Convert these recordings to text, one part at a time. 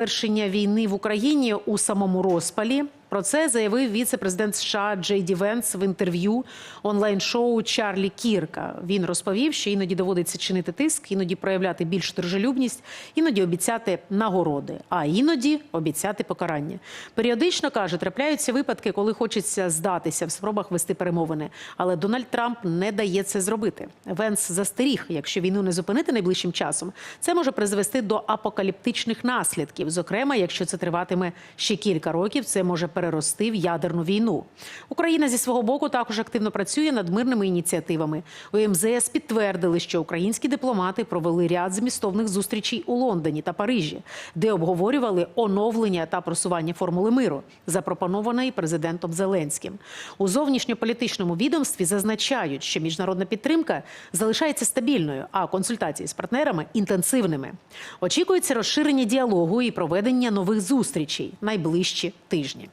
Завершення війни в Україні у самому розпалі. Про це заявив віце-президент США Джей Ді Венс в інтерв'ю онлайн-шоу Чарлі Кірка. Він розповів, що іноді доводиться чинити тиск, іноді проявляти більш дружелюбність, іноді обіцяти нагороди, а іноді обіцяти покарання. Періодично каже, трапляються випадки, коли хочеться здатися в спробах вести перемовини. Але Дональд Трамп не дає це зробити. Венс застеріг, якщо війну не зупинити найближчим часом, це може призвести до апокаліптичних наслідків. Зокрема, якщо це триватиме ще кілька років, це може перерости в ядерну війну. Україна зі свого боку також активно працює над мирними ініціативами. У МЗС підтвердили, що українські дипломати провели ряд змістовних зустрічей у Лондоні та Парижі, де обговорювали оновлення та просування формули миру, запропонованої президентом Зеленським. У зовнішньополітичному відомстві зазначають, що міжнародна підтримка залишається стабільною, а консультації з партнерами інтенсивними. Очікується розширення діалогу і проведення нових зустрічей найближчі тижні.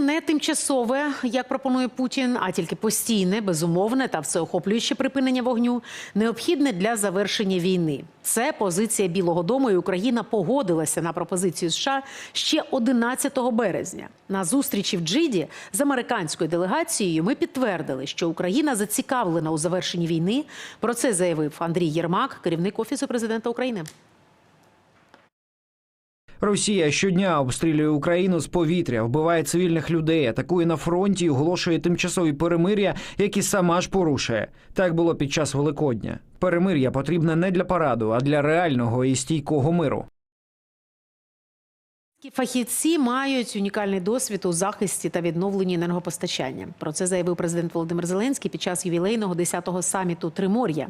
Не тимчасове, як пропонує Путін, а тільки постійне, безумовне та всеохоплююче припинення вогню необхідне для завершення війни. Це позиція Білого Дому, і Україна погодилася на пропозицію США ще 11 березня. На зустрічі в Джиді з американською делегацією ми підтвердили, що Україна зацікавлена у завершенні війни. Про це заявив Андрій Єрмак, керівник офісу президента України. Росія щодня обстрілює Україну з повітря, вбиває цивільних людей, атакує на фронті і оголошує тимчасові перемир'я, які сама ж порушує. Так було під час Великодня. Перемир'я потрібне не для параду, а для реального і стійкого миру. Фахівці мають унікальний досвід у захисті та відновленні енергопостачання. Про це заявив президент Володимир Зеленський під час ювілейного 10-го саміту Тримор'я,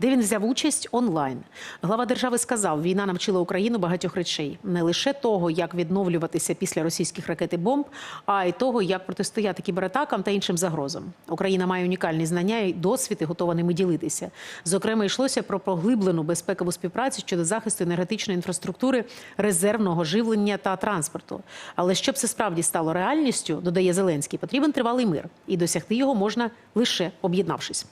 де він взяв участь онлайн. Глава держави сказав, війна навчила Україну багатьох речей, не лише того, як відновлюватися після російських ракет і бомб, а й того, як протистояти кібератакам та іншим загрозам. Україна має унікальні знання і досвід і готова ними ділитися. Зокрема, йшлося про поглиблену безпекову співпрацю щодо захисту енергетичної інфраструктури, резервного живлення та транспорту. Але щоб це справді стало реальністю, додає Зеленський, потрібен тривалий мир, і досягти його можна лише об'єднавшись.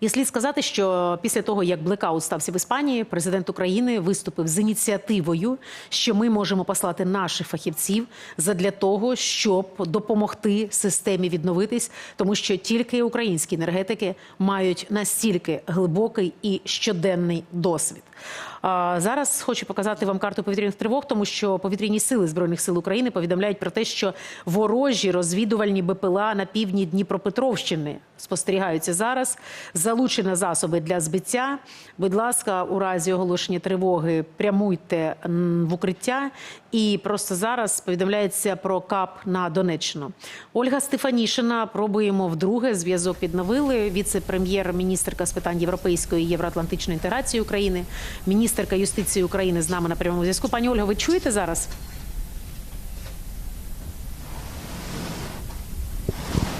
І слід сказати, що після того, як блекаут стався в Іспанії, президент України виступив з ініціативою, що ми можемо послати наших фахівців задля того, щоб допомогти системі відновитись, тому що тільки українські енергетики мають настільки глибокий і щоденний досвід. Зараз хочу показати вам карту повітряних тривог, тому що повітряні сили збройних сил України повідомляють про те, що ворожі розвідувальні БПЛА на півдні Дніпропетровщини спостерігаються зараз. Залучені засоби для збиття. Будь ласка, у разі оголошення тривоги прямуйте в укриття. І просто зараз повідомляється про КАП на Донеччину. Ольга Стефанішина пробуємо вдруге. Зв'язок відновили. Віце-прем'єр-міністерка з питань європейської і євроатлантичної інтеграції України, міністерка юстиції України з нами на прямому зв'язку. Пані Ольга, ви чуєте зараз?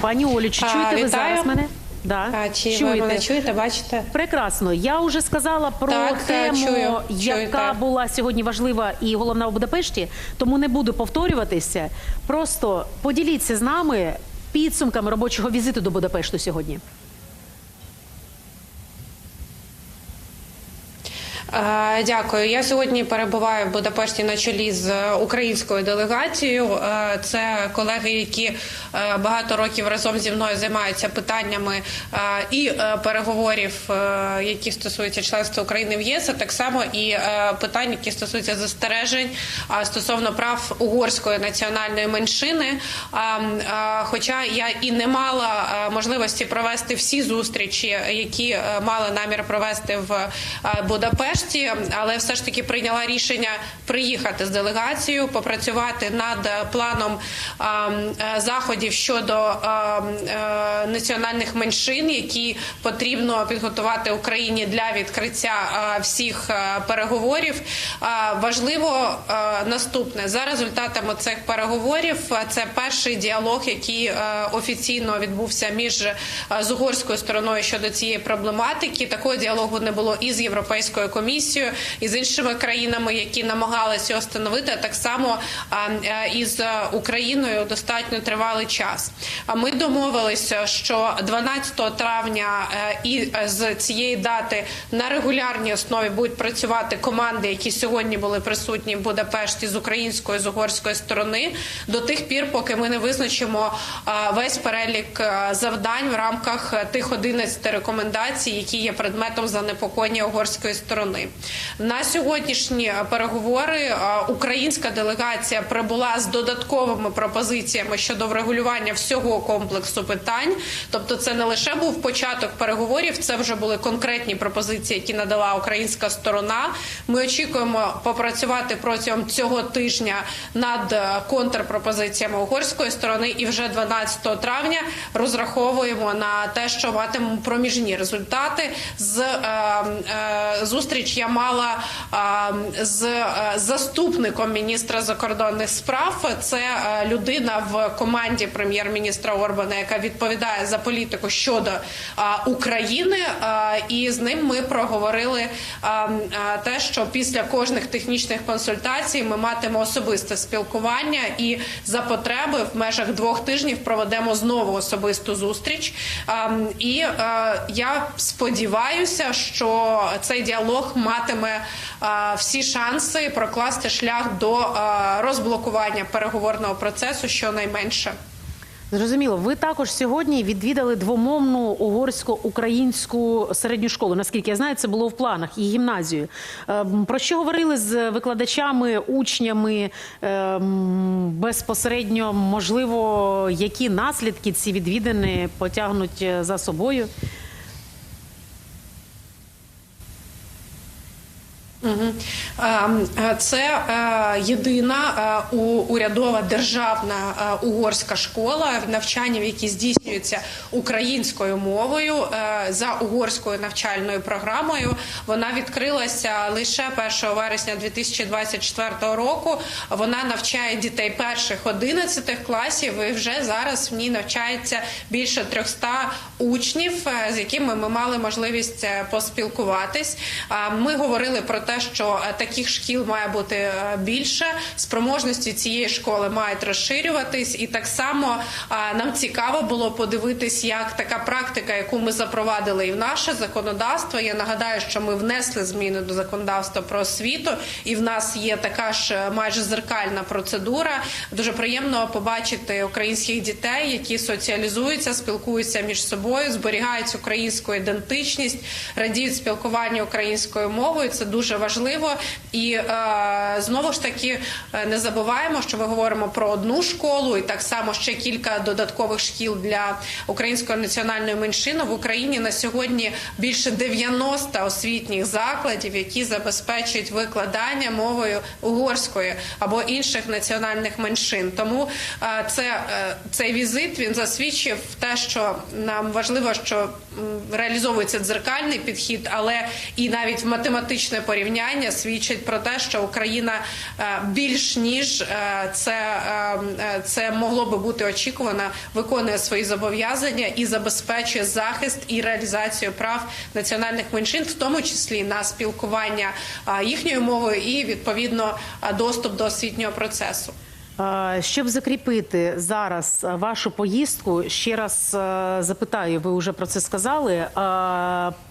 Пані Олю, чи А, чуєте ви зараз мене? Да. А, чи ви мене чуєте, бачите? Прекрасно. Я вже сказала про Так, тему, чую, чую, яка так. була сьогодні важлива і головна у Будапешті, тому не буду повторюватися. Просто поділіться з нами підсумками робочого візиту до Будапешту сьогодні. Дякую. Я сьогодні перебуваю в Будапешті на чолі з українською делегацією. Е, Це колеги, які е, багато років разом зі мною займаються питаннями е, і е, переговорів, е, які стосуються членства України в ЄС, а так само і е, питань, які стосуються застережень е, стосовно прав угорської національної меншини. Е, е, Хоча я і не мала е, можливості провести всі зустрічі, які е, мала намір провести в е, Будапешті, але все ж таки прийняла рішення приїхати з делегацією, попрацювати над планом е, заходів щодо е, національних меншин, які потрібно підготувати Україні для відкриття всіх е, переговорів. Важливо наступне за результатами цих переговорів. Це перший діалог, який офіційно відбувся між з угорською стороною щодо цієї проблематики. Такого діалогу не було і з європейською комісією. Комісією і з іншими країнами, які намагалися його встановити, а так само е, із е, Україною достатньо тривалий час. Ми домовилися, що 12 травня е, і з цієї дати на регулярній основі будуть працювати команди, які сьогодні були присутні в Будапешті з української з угорської сторони, до тих пір, поки ми не визначимо весь перелік завдань в рамках тих 11 рекомендацій, які є предметом занепокоєння угорської сторони. На сьогоднішні переговори е, українська делегація прибула з додатковими пропозиціями щодо врегулювання всього комплексу питань. Тобто, це не лише був початок переговорів, це вже були конкретні пропозиції, які надала українська сторона. Ми очікуємо попрацювати протягом цього тижня над е, контрпропозиціями угорської сторони, і вже 12 травня розраховуємо на те, що матимемо проміжні результати. З е, е, зустріч я мала з е, заступником міністра закордонних справ. Це е, людина в команді прем'єр-міністра Орбана, яка відповідає за політику щодо України. І з ним ми проговорили те, що після кожних технічних консультацій ми матимемо особисте спілкування і за потреби в межах двох тижнів проведемо знову особисту зустріч. І е, я сподіваюся, що цей діалог матиме е, всі шанси прокласти шлях до е, розблокування переговорного процесу щонайменше. Зрозуміло, ви також сьогодні відвідали двомовну угорсько-українську середню школу. Наскільки я знаю, це було в планах і гімназію. Ем, Про що говорили з викладачами, учнями ем, безпосередньо? Можливо, які наслідки ці відвідини потягнуть е, за собою? 嗯 Це е, єдина е, урядова державна е, угорська школа навчання, в якій здійснюється українською мовою е, за угорською навчальною програмою. Вона відкрилася лише 1 вересня 2024 року. Вона навчає дітей перших 11 класів. І вже зараз в ній навчається більше 300 учнів, е, з якими ми мали можливість е, поспілкуватись. Ми говорили про те, що е, таких шкіл має бути е, більше. Спроможності цієї школи мають розширюватись, і так само е, нам цікаво було подивитись, як така практика, яку ми запровадили і в наше законодавство. Я нагадаю, що ми внесли зміни до законодавства про освіту, і в нас є така ж е, майже зеркальна процедура. Дуже приємно побачити українських дітей, які соціалізуються, спілкуються між собою, зберігають українську ідентичність, радіють спілкуванню українською мовою. Це дуже важливо. І е, знову ж таки е, не забуваємо, що ми говоримо про одну школу, і так само ще кілька додаткових шкіл для української національної меншини в Україні на сьогодні більше 90 освітніх закладів, які забезпечують викладання мовою угорської або інших національних меншин. Тому е, це е, цей візит він засвідчив те, що нам важливо, що реалізовується дзеркальний підхід, але і навіть математичне порівняння свідчить про те, що Україна е, більш ніж е, це, е, це могло би бути очікувано, виконує свої зобов'язання і забезпечує захист і реалізацію прав національних меншин, в тому числі на спілкування їхньою мовою і відповідно доступ до освітнього процесу. Щоб закріпити зараз вашу поїздку, ще раз е, запитаю, ви вже про це сказали.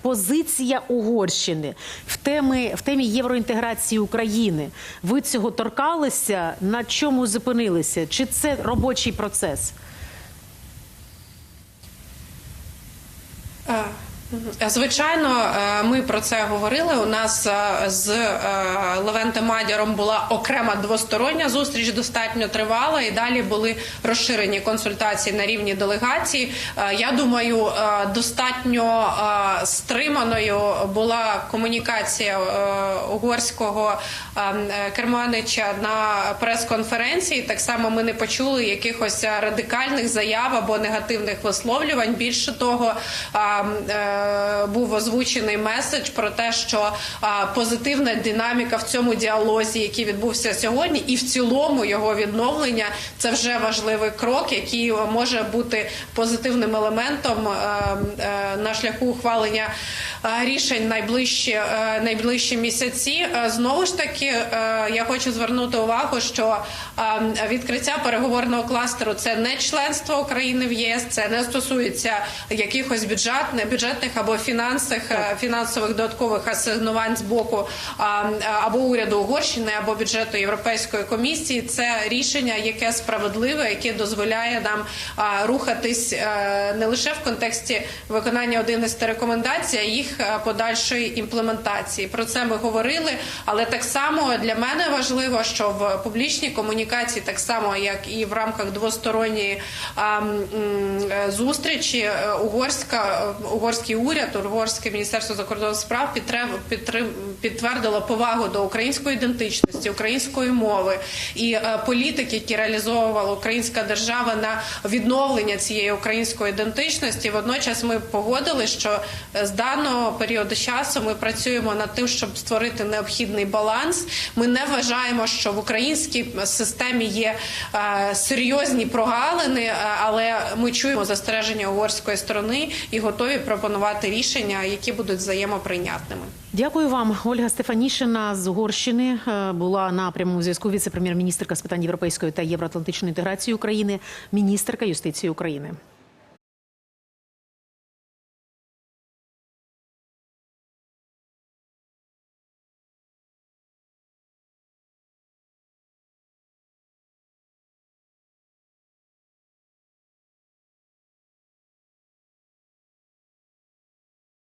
Позиція Угорщини в темі, в темі євроінтеграції України. Ви цього торкалися? На чому зупинилися? Чи це робочий процес? Е. Звичайно, е, ми про це говорили. У нас е, з Левентом Мадяром була окрема двостороння зустріч, достатньо тривала, і далі були розширені консультації на рівні делегації. Я думаю, достатньо стриманою була комунікація угорського керманича на прес-конференції. Так само ми не почули якихось радикальних заяв або негативних висловлювань. Більше того, був озвучений меседж про те, що позитивна динаміка в цьому діалозі, який відбувся сьогодні, і в цілому його відновлення це вже важливий крок, який може бути позитивним елементом е, е, на шляху ухвалення е, рішень найближчі е, найближчі місяці. Е, Знову ж таки, е, я хочу звернути увагу, що е, відкриття переговорного кластеру це не членство України в ЄС, це не стосується якихось бюджетних бюджетних або фінансових фінансових додаткових асигнувань з боку або уряду Угорщини, або бюджету Європейської комісії. Це рішення, яке справедливе, яке дозволяє нам рухатись е, не лише в контексті виконання 11 рекомендацій, а їх е, подальшої імплементації. Про це ми говорили, але так само для мене важливо, що в публічній комунікації, так само як і в рамках двосторонньої е, зустрічі, е, угорська угорський уряд, угорське міністерство закордонних справ підтвердило повагу до української ідентичності, української мови і е, політик, які реалізовувала українська держава на відновлення цієї української ідентичності. Водночас ми погодили, що е, з даного періоду часу ми працюємо над тим, щоб створити необхідний баланс. Ми не вважаємо, що в українській системі є е, серйозні прогалини, е, але ми чуємо застереження угорської сторони і готові пропонувати рішення, які будуть взаємоприйнятними. Дякую вам. Ольга Стефанішина з Угорщини е, була на прямому зв'язку віце-прем'єр-міністрка з питань європейської та євроатлантичної інтеграції України, міністерка юстиції України.